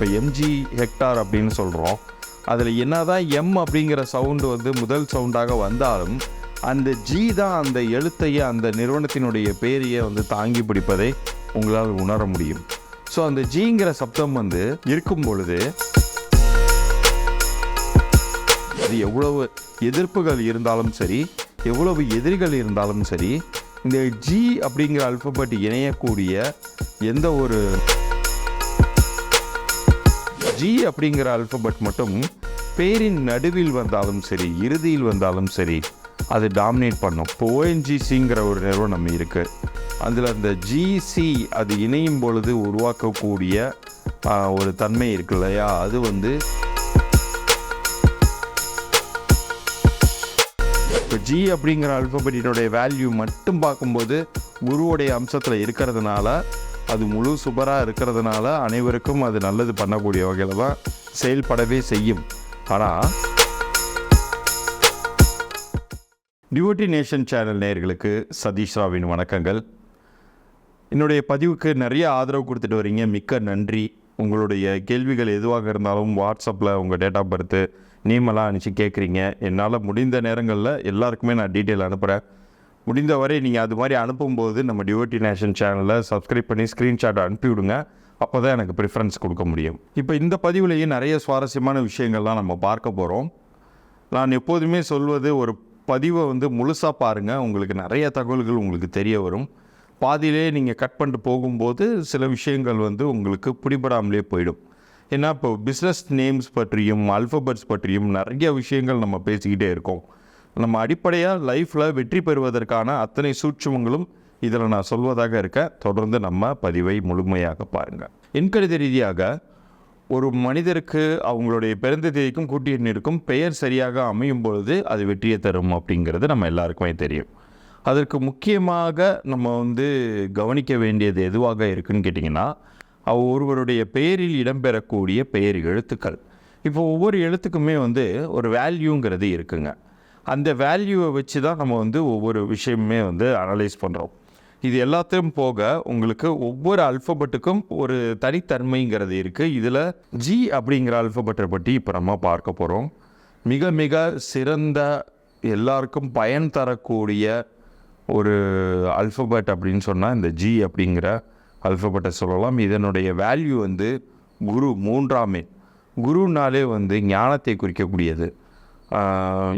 இப்போ MG Hector அப்படின்னு சொல்கிறோம் அதில் என்ன தான் எம் அப்படிங்கிற சவுண்டு வந்து முதல் சவுண்டாக வந்தாலும் அந்த ஜி தான் அந்த எழுத்தையே அந்த நிறுவனத்தினுடைய பேரையே வந்து தாங்கி பிடிப்பதை உங்களால் உணர முடியும். ஸோ அந்த ஜிங்கிற சப்தம் வந்து இருக்கும் பொழுது அது எவ்வளவு எதிர்ப்புகள் இருந்தாலும் சரி எவ்வளவு எதிரிகள் இருந்தாலும் சரி இந்த ஜி அப்படிங்கிற அல்பபெட் இணையக்கூடிய எந்த ஒரு ஜி அப்படிங்கிற அல்பபெட் மட்டும் பேரின் நடுவில் வந்தாலும் சரி இறுதியில் வந்தாலும் சரி அது டாமினேட் பண்ணும். இப்போ ஓஎன்ஜிசிங்கிற ஒரு நிறுவனம் இருக்குது அதில் அந்த ஜிசி அது இணையும் பொழுது உருவாக்கக்கூடிய ஒரு தன்மை இருக்கு இல்லையா? அது வந்து இப்போ ஜி அப்படிங்கிற அல்பபெட்டினுடைய வேல்யூ மட்டும் பார்க்கும்போது குருவுடைய அம்சத்தில் இருக்கிறதுனால அது முழு சுபராக இருக்கிறதுனால அனைவருக்கும் அது நல்லது பண்ணக்கூடிய வகையில் தான் செயல்படவே செய்யும். ஆனால் டியூட்டி நேஷன் சேனல் நேயர்களுக்கு சதீஷ் ராவின் வணக்கங்கள். என்னுடைய பதிவுக்கு நிறைய ஆதரவு கொடுத்துட்டு வரீங்க. மிக்க நன்றி. உங்களுடைய கேள்விகள் எதுவாக இருந்தாலும் வாட்ஸ்அப்பில் உங்கள் டேட் ஆஃப் பர்த்து நேமெல்லாம் அனுப்பிச்சு கேட்குறீங்க என்னால் முடிந்த நேரங்களில் எல்லாருக்குமே நான் டீட்டெயில் அனுப்புகிறேன் முடிந்தவரை நீங்கள் அது மாதிரி அனுப்பும்போது நம்ம டிவோட்டி நேஷன் சேனலில் சப்ஸ்கிரைப் பண்ணி ஸ்க்ரீன்ஷாட் அனுப்பிவிடுங்க. அப்போ தான் எனக்கு ப்ரிஃபரன்ஸ் கொடுக்க முடியும். இப்போ இந்த பதிவுலேயே நிறைய சுவாரஸ்யமான விஷயங்கள்லாம் நம்ம பார்க்க போகிறோம் நான் எப்போதுமே சொல்வது ஒரு பதிவை வந்து முழுசாக பாருங்கள் உங்களுக்கு நிறைய தகவல்கள் உங்களுக்கு தெரிய வரும். பாதியிலே நீங்கள் கட் பண்ணிட்டு போகும்போது சில விஷயங்கள் வந்து உங்களுக்கு பிடிபடாமலே போயிடும். ஏன்னா இப்போ பிஸ்னஸ் நேம்ஸ் பற்றியும் அல்ஃபபெட்ஸ் பற்றியும் நிறைய விஷயங்கள் நம்ம பேசிக்கிட்டே இருக்கோம். நம்ம அடிப்படையாக லைஃப்பில் வெற்றி பெறுவதற்கான அத்தனை சூட்சமங்களும் இதில் நான் சொல்வதாக இருக்க தொடர்ந்து நம்ம பதிவை முழுமையாக பாருங்கள் எண்கணித ரீதியாக ஒரு மனிதருக்கு அவங்களுடைய பிறந்த தேதிக்கும் கூட்டிய எண்ணிற்கும் பெயர் சரியாக அமையும் பொழுது அது வெற்றியை தரும் அப்படிங்கிறது நம்ம எல்லாருக்குமே தெரியும். அதற்கு முக்கியமாக நம்ம வந்து கவனிக்க வேண்டியது எதுவாக இருக்குன்னு கேட்டிங்கன்னா அவ ஒருவருடைய பெயரில் இடம்பெறக்கூடிய பெயர் எழுத்துக்கள். இப்போ ஒவ்வொரு எழுத்துக்குமே வந்து ஒரு வேல்யூங்கிறது இருக்குங்க. அந்த வேல்யூவை வச்சு தான் நம்ம வந்து ஒவ்வொரு விஷயமுமே வந்து அனலைஸ் பண்ணுறோம் இது எல்லாத்தையும் போக உங்களுக்கு ஒவ்வொரு அல்ஃபபெட்டுக்கும் ஒரு தனித்தன்மைங்கிறது இருக்குது இதில் ஜி அப்படிங்கிற அல்ஃபபெட்டை பற்றி இப்போ நம்ம பார்க்க போகிறோம் மிக மிக சிறந்த எல்லாருக்கும் பயன் தரக்கூடிய ஒரு அல்ஃபபெட் அப்படின்னு சொன்னால் இந்த ஜி அப்படிங்கிற அல்ஃபபெட்டை சொல்லலாம். இதனுடைய வேல்யூ வந்து குரு மூன்றாம். குருனாலே வந்து ஞானத்தை குறிக்கக்கூடியது.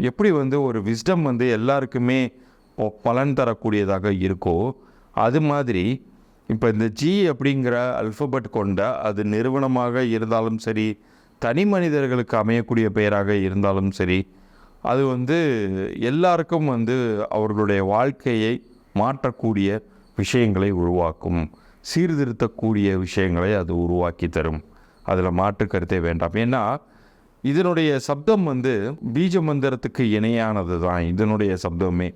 எப்படி வந்து ஒரு விஸ்டம் வந்து எல்லாருக்குமே பலன் தரக்கூடியதாக இருக்கோ அது மாதிரி இப்போ இந்த ஜி அப்படிங்கிற அல்ஃபபெட் கொண்ட அது நிறுவனமாக இருந்தாலும் சரி தனி மனிதர்களுக்கு அமையக்கூடிய பெயராக இருந்தாலும் சரி அது வந்து எல்லாருக்கும் வந்து அவர்களுடைய வாழ்க்கையை மாற்றக்கூடிய விஷயங்களை உருவாக்கும் சீர்திருத்தக்கூடிய விஷயங்களை அது உருவாக்கி தரும். அதில் மாற்று கருத்தே வேண்டாம். ஏன்னா இதனுடைய சப்தம் வந்து பீஜ மந்திரத்துக்கு இணையானது தான் இதனுடைய சப்தமே.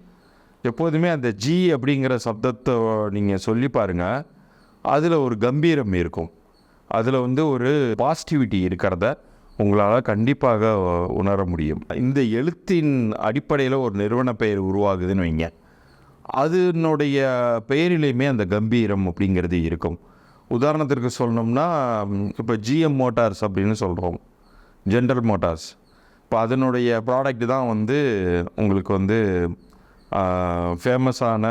எப்போதுமே அந்த ஜி அப்படிங்கிற சப்தத்தை நீங்கள் சொல்லி பாருங்கள் அதில் ஒரு கம்பீரம் இருக்கும். அதில் வந்து ஒரு பாசிட்டிவிட்டி இருக்கிறத உங்களால் கண்டிப்பாக உணர முடியும். இந்த எழுத்தின் அடிப்படையில் ஒரு நிறுவன பெயர் உருவாகுதுன்னு வைங்க. அதனுடைய பெயரிலையுமே அந்த கம்பீரம் அப்படிங்கிறது இருக்கும். உதாரணத்திற்கு சொல்லணும்னா இப்போ ஜிஎம் மோட்டார்ஸ் அப்படின்னு சொல்கிறோம் ஜென்ரல் மோட்டார்ஸ் இப்போ அதனுடைய ப்ராடக்ட் தான் வந்து உங்களுக்கு வந்து ஃபேமஸான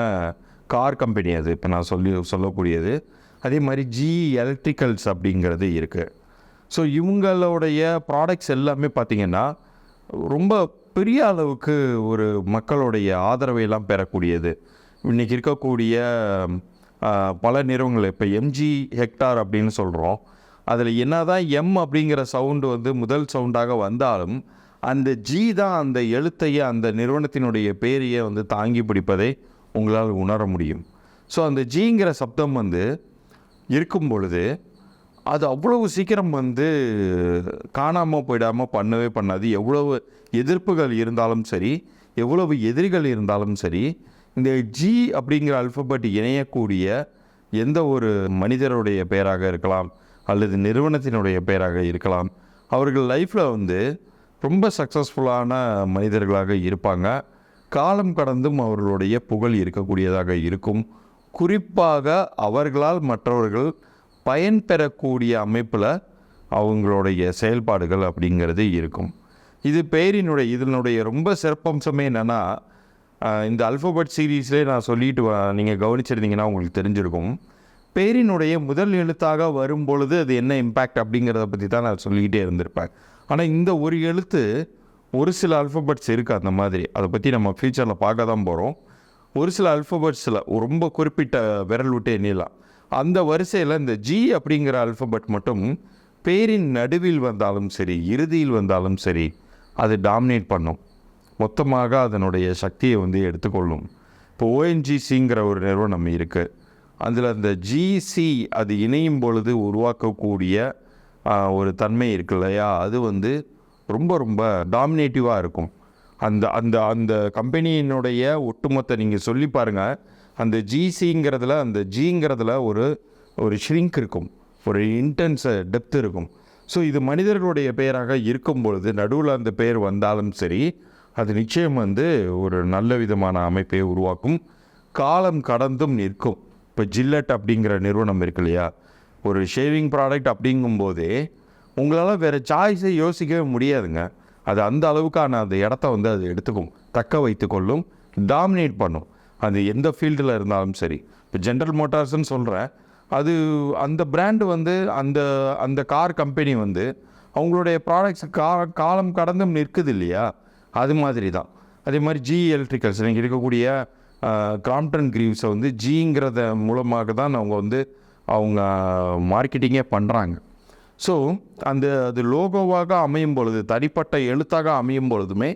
கார் கம்பெனி அது. இப்போ நான் சொல்லி சொல்லக்கூடியது. அதே மாதிரி ஜி எலக்ட்ரிக்கல்ஸ் அப்படிங்கிறது இருக்குது ஸோ இவங்களுடைய ப்ராடக்ட்ஸ் எல்லாமே பார்த்திங்கன்னா ரொம்ப பெரிய அளவுக்கு ஒரு மக்களுடைய ஆதரவை எல்லாம் பெறக்கூடியது. இன்றைக்கி இருக்கக்கூடிய பல நிறுவனங்கள் இப்போ எம்ஜி ஹெக்டார் அப்படின்னு சொல்கிறோம் அதில் என்ன தான் எம் அப்படிங்கிற சவுண்டு வந்து முதல் சவுண்டாக வந்தாலும் அந்த ஜி தான் அந்த எழுத்தையே அந்த நிறுவனத்தினுடைய பேரையே வந்து தாங்கி பிடிப்பதை உங்களால் உணர முடியும். ஸோ அந்த ஜிங்கிற சப்தம் வந்து இருக்கும் பொழுது அது அவ்வளவு சீக்கிரம் வந்து காணாமல் போயிடாமல் பண்ணவே பண்ணாது. எவ்வளவு எதிர்ப்புகள் இருந்தாலும் சரி எவ்வளவு எதிரிகள் இருந்தாலும் சரி இந்த ஜி அப்படிங்கிற அல்பபெட் இணையக்கூடிய எந்த ஒரு மனிதருடைய பெயராக இருக்கலாம் அல்லது நிறுவனத்தினுடைய பெயராக இருக்கலாம். அவர்கள் லைஃப்பில் வந்து ரொம்ப சக்ஸஸ்ஃபுல்லான மனிதர்களாக இருப்பாங்க. காலம் கடந்தும் அவர்களுடைய புகழ் இருக்கக்கூடியதாக இருக்கும். குறிப்பாக அவர்களால் மற்றவர்கள் பயன் பெறக்கூடிய அமைப்பில் அவங்களுடைய செயல்பாடுகள் அப்படிங்கிறது இருக்கும். இது பெயரினுடைய இதனுடைய ரொம்ப சிறப்பம்சமே என்னென்னா இந்த அல்ஃபபட் சீரீஸ்லேயே நான் சொல்லிட்டு நீங்கள் கவனிச்சிருந்தீங்கன்னா உங்களுக்கு தெரிஞ்சிருக்கும். பேரினுடைய முதல் எழுத்தாக வரும் பொழுது அது என்ன இம்பேக்ட் அப்படிங்கிறத பற்றி தான் நான் சொல்லிக்கிட்டே இருந்திருப்பேன். ஆனால் இந்த ஒரு எழுத்து ஒரு சில அல்ஃபபெட்ஸ் இருக்குது அந்த மாதிரி. அதை பற்றி நம்ம ஃப்யூச்சரில் பார்க்க தான் போகிறோம் ஒரு சில அல்ஃபபெட்ஸில் ரொம்ப குறிப்பிட்ட விரல் விட்டு எண்ணிடலாம். அந்த வரிசையில் இந்த ஜி அப்படிங்கிற அல்ஃபபெட் மட்டும் பேரின் நடுவில் வந்தாலும் சரி இறுதியில் வந்தாலும் சரி அது டாமினேட் பண்ணும். மொத்தமாக அதனுடைய சக்தியை வந்து எடுத்துக்கொள்ளும். இப்போ ஓஎன்ஜிசிங்கிற ஒரு நிறுவனம் இருக்குது அதில் அந்த ஜிசி அது இணையும் பொழுது உருவாக்கக்கூடிய ஒரு தன்மை இருக்கு இல்லையா? அது வந்து ரொம்ப ரொம்ப டாமினேட்டிவாக இருக்கும். அந்த அந்த அந்த கம்பெனியினுடைய ஒட்டுமொத்த நீங்கள் சொல்லி பாருங்கள் அந்த ஜிசிங்கிறதுல அந்த ஜிங்கிறதுல ஒரு ஒரு ஷ்ரிங்க் இருக்கும். ஒரு இன்டென்ஸ் டெப்த் இருக்கும். ஸோ இது மனிதர்களுடைய பெயராக இருக்கும் பொழுது நடுவில் அந்த பெயர் வந்தாலும் சரி அது நிச்சயம் வந்து ஒரு நல்ல விதமான அமைப்பை உருவாக்கும். காலம் கடந்தும் நிற்கும். இப்போ ஜில்லட் அப்படிங்கிற நிறுவனம் இருக்கு இல்லையா? ஒரு ஷேவிங் ப்ராடக்ட் அப்படிங்கும்போதே உங்களால் வேறு சாய்ஸை யோசிக்கவே முடியாதுங்க. அது அந்த அளவுக்கான அந்த இடத்த வந்து அது எடுத்துக்கும். தக்க வைத்துக்கொள்ளும் டாமினேட் பண்ணும். அது எந்த ஃபீல்டில் இருந்தாலும் சரி. இப்போ ஜென்ரல் மோட்டார்ஸ்னு சொல்கிறேன் அது அந்த பிராண்டு வந்து அந்த அந்த கார் கம்பெனி வந்து அவங்களுடைய ப்ராடக்ட்ஸ் கா காலம் கடந்தும் நிற்குது இல்லையா? அது மாதிரி தான் அதே மாதிரி ஜி எலக்ட்ரிக்கல்ஸ் நீங்கள் இருக்கக்கூடிய கிராம்டன் கிரீவ்ஸை வந்து ஜிங்கிறத மூலமாக தான் அவங்க வந்து அவங்க மார்க்கெட்டிங்கே பண்ணுறாங்க ஸோ அந்த அது லோகோவாக அமையும் பொழுது தனிப்பட்ட எழுத்தாக அமையும் பொழுதுமே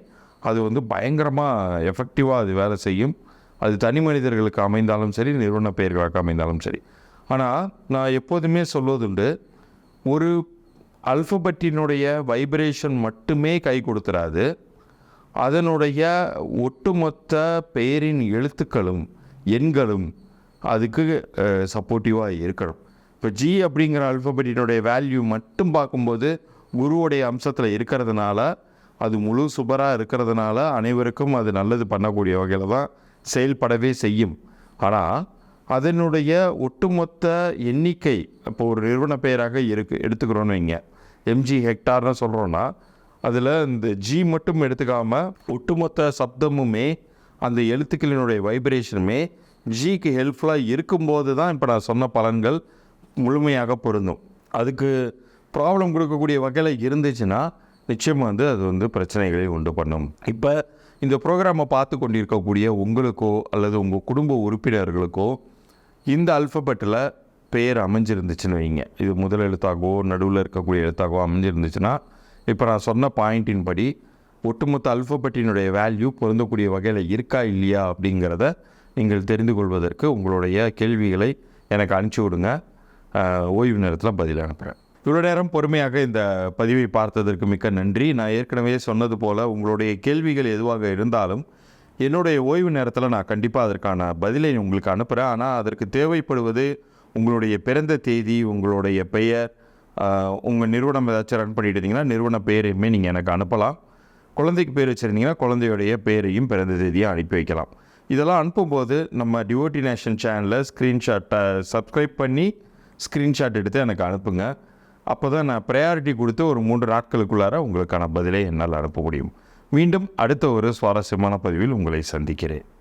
அது வந்து பயங்கரமாக எஃபெக்டிவாக அது வேலை செய்யும். அது தனி மனிதர்களுக்கு அமைந்தாலும் சரி நிறுவன பெயர்களுக்கு அமைந்தாலும் சரி. ஆனால் நான் எப்போதுமே சொல்வதுண்டு ஒரு அல்ஃபபட்டினுடைய வைப்ரேஷன் மட்டுமே கை கொடுத்துறாது. அதனுடைய ஒட்டுமொத்த பெயரின் எழுத்துக்களும் எண்களும் அதுக்கு சப்போர்ட்டிவாக இருக்கணும். இப்போ ஜி அப்படிங்கிற அல்ஃபபெட்டினுடைய வேல்யூ மட்டும் பார்க்கும்போது குருவுடைய அம்சத்தில் இருக்கிறதுனால அது முழு சுபராக இருக்கிறதுனால அனைவருக்கும் அது நல்லது பண்ணக்கூடிய வகையில் தான் செயல்படவே செய்யும். ஆனால் அதனுடைய ஒட்டுமொத்த எண்ணிக்கை இப்போ ஒரு நிறுவன பெயராக இருக்கு எடுத்துக்கிறோன்னு வைங்க. எம்ஜி ஹெக்டார்னு சொல்கிறோன்னா அதில் இந்த ஜி மட்டும் எடுத்துக்காமல் ஒட்டுமொத்த சப்தமுமே அந்த எழுத்துக்களினுடைய வைப்ரேஷனுமே ஜிக்கு ஹெல்ப்ஃபுல்லாக இருக்கும்போது தான் இப்போ நான் சொன்ன பலன்கள் முழுமையாக பொருந்தும். அதுக்கு ப்ராப்ளம் கொடுக்கக்கூடிய வகையில் இருந்துச்சுன்னா நிச்சயமாக வந்து அது வந்து பிரச்சனைகளை உண்டு பண்ணும். இப்போ இந்த ப்ரோக்ராமை பார்த்து கொண்டிருக்கக்கூடிய உங்களுக்கோ அல்லது உங்கள் குடும்ப உறுப்பினர்களுக்கோ இந்த அல்ஃபபெட்டில் பெயர் அமைஞ்சிருந்துச்சுன்னு வைங்க. இது முதல் எழுத்தாகவோ நடுவில் இருக்கக்கூடிய எழுத்தாகவோ அமைஞ்சிருந்துச்சுன்னா இப்போ நான் சொன்ன பாயிண்டின் படி ஒட்டுமொத்த அல்ஃபபட்டினுடைய வேல்யூ பொருந்தக்கூடிய வகையில் இருக்கா இல்லையா அப்படிங்கிறத நீங்கள் தெரிந்து கொள்வதற்கு உங்களுடைய கேள்விகளை எனக்கு அனுப்பிச்சி விடுங்க. ஓய்வு நேரத்தில் பதில் அனுப்புகிறேன் இவ்வளோ நேரம் பொறுமையாக இந்த பதிவை பார்த்ததற்கு மிக்க நன்றி. நான் ஏற்கனவே சொன்னது போல் உங்களுடைய கேள்விகள் எதுவாக இருந்தாலும் என்னுடைய ஓய்வு நேரத்தில் நான் கண்டிப்பாக அதற்கான பதிலை உங்களுக்கு அனுப்புகிறேன் ஆனால் அதற்கு தேவைப்படுவது உங்களுடைய பிறந்த தேதி உங்களுடைய பெயர் உங்கள் நிறுவனம் ஏதாச்சும் ரன் பண்ணிட்டு இருந்தீங்கன்னா நிறுவன பேரையுமே நீங்கள் எனக்கு அனுப்பலாம். குழந்தைக்கு பேர் வச்சுருந்தீங்கன்னா குழந்தையுடைய பேரையும் பிறந்த தேதியும் அனுப்பி வைக்கலாம். இதெல்லாம் அனுப்பும்போது நம்ம டிவோட்டி நேஷன் சேனலில் ஸ்க்ரீன்ஷாட்டை சப்ஸ்கிரைப் பண்ணி ஸ்க்ரீன்ஷாட் எடுத்து எனக்கு அனுப்புங்க. அப்போ தான் நான் ப்ரையாரிட்டி கொடுத்து ஒரு மூன்று நாட்களுக்குள்ளார உங்களுக்கான பதிலை என்னால் அனுப்ப முடியும். மீண்டும் அடுத்த ஒரு சுவாரஸ்யமான பதிவில் உங்களை சந்திக்கிறேன்.